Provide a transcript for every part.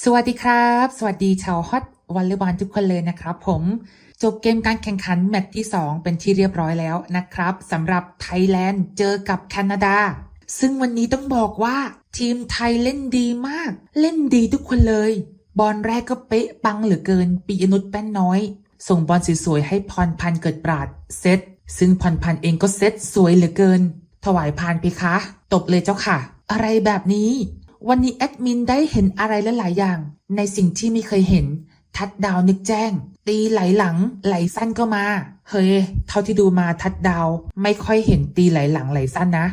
สวัสดีครับ สวัสดีชาวฮอตวอลเลย์บอลทุกคนเลยนะครับผมจบเกมการแข่งขันแมตช์ที่ 2 เป็นที่เรียบร้อยแล้วนะครับสำหรับไทยแลนด์เจอกับแคนาดา ซึ่งวันนี้ต้องบอกว่าทีมไทยเล่นดีมาก เล่นดีทุกคนเลย บอลแรกก็เป๊ะปังเหลือเกิน ปียนุชแป้นน้อย ส่งบอลสวยๆให้พรพันเกิดปราดเซตซึ่งพรพันเองก็เซตสวยเหลือเกิน ถวายพานเพคะ ตบเลยเจ้าค่ะ อะไรแบบนี้ วันนี้แอดมินได้เห็นอะไรหลายๆอย่าง ในสิ่งที่ไม่เคยเห็น ทัดดาวนึกแจ้ง ตีไหลหลัง ไหลสั้นก็มา เฮ้ย เท่าที่ดูมาทัดดาว ไม่ค่อยเห็นตีไหลหลังไหลสั้นนะ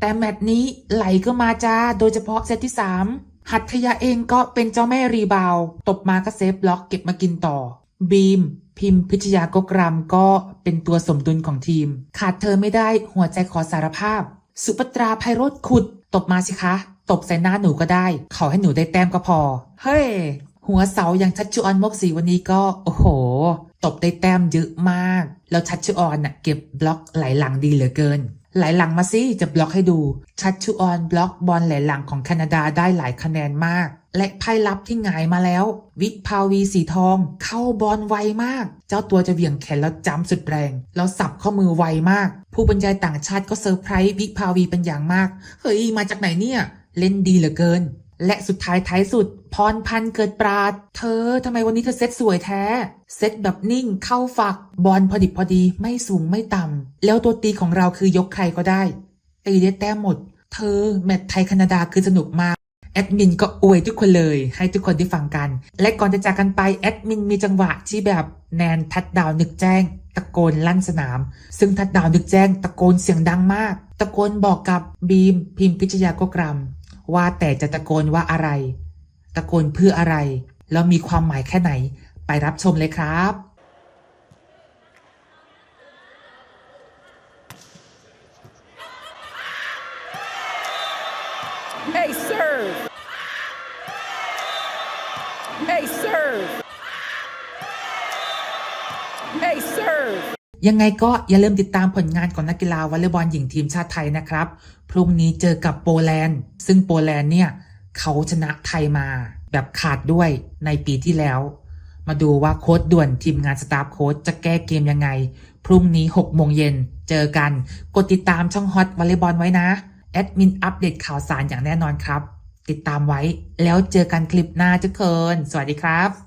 แต่แมตช์นี้ไหลก็มาจ้า โดยเฉพาะเซตที่ 3 หัตถยาเองก็เป็นเจ้าแม่รีบาวตบมาก็เซฟบล็อกเก็บมากินต่อ บีมพิมพ์พิชยากกรำก็เป็นตัวสมดุลของทีม ขาดเธอไม่ได้หัวใจขอสารภาพ สุปตราไพโรธขุด ตบมาสิคะ ตบใส่หน้าหนูก็ได้ขอให้หนูได้แต้มก็พอ เฮ้ย หัวเสาอย่างชัดชุออนมกสีวันนี้ก็ โอ้โห ตบได้แต้มเยอะมาก แล้วชัดชุออนน่ะเก็บบล็อกไหลหลังดีเหลือเกิน ไหลหลังมาสิจะบล็อกให้ดู ชัดชุออนบล็อกบอลไหลหลังของแคนาดาได้หลายคะแนนมาก และไพ่ลับที่หงายมาแล้ว วิภาวีสีทอง เข้าบอลไวมาก เจ้าตัวจะเหวี่ยงแขนแล้วจำสุดแรง แล้วสับข้อมือไวมาก ผู้บรรยายต่างชาติก็เซอร์ไพรส์วิภาวีเป็นอย่างมาก เฮ้ยมาจากไหนเนี่ย เล่นดีเหลือเกิน และสุดท้ายท้ายสุด พรพันธ์เกิดปราด เธอทำไมวันนี้เธอเซ็ตสวยแท้ เซ็ตแบบนิ่งเข้าฝัก บอลพอดิบพอดีไม่สูงไม่ต่ำ แล้วตัวตีของเราคือยกใครก็ได้ ตีได้แต้มหมด เธอ แมตช์ไทยแคนาดาคือสนุกมากแอดมินก็อวยทุกคนเลย ให้ทุกคนได้ฟังกัน และก่อนจะจากกันไปแอดมินมีจังหวะที่แบบแนนทัดดาวนึกแจ้ง ตะโกนลั่นสนาม ซึ่งทัดดาวนึกแจ้ง ตะโกนเสียงดังมาก ตะโกนบอกกับบีมพิมพิชยากกรำ ว่าแต่จะตะโกนว่าอะไร ตะโกนเพื่ออะไร แล้วมีความหมายแค่ไหน ไปรับชมเลยครับ Hey, serve. Hey, serve. Hey, serve. ยังไงก็อย่าลืมติดตามผลงานของนักกีฬาวอลเลย์บอลหญิงทีมชาติไทยนะครับ พรุ่งนี้เจอกับโปแลนด์ ซึ่งโปแลนด์เนี่ยเขาชนะไทยมา แบบขาดด้วยในปีที่แล้ว มาดูว่าโค้ดด่วนทีมงานสตาฟโค้ดจะแก้เกมยังไง พรุ่งนี้6โมงเย็นเจอกัน กดติดตามช่องฮอตวอลเลย์บอลไว้นะ แอดมินอัปเดตข่าวสารอย่างแน่นอนครับ ติดตามไว้แล้วเจอกันคลิปหน้าทุกคน สวัสดีครับ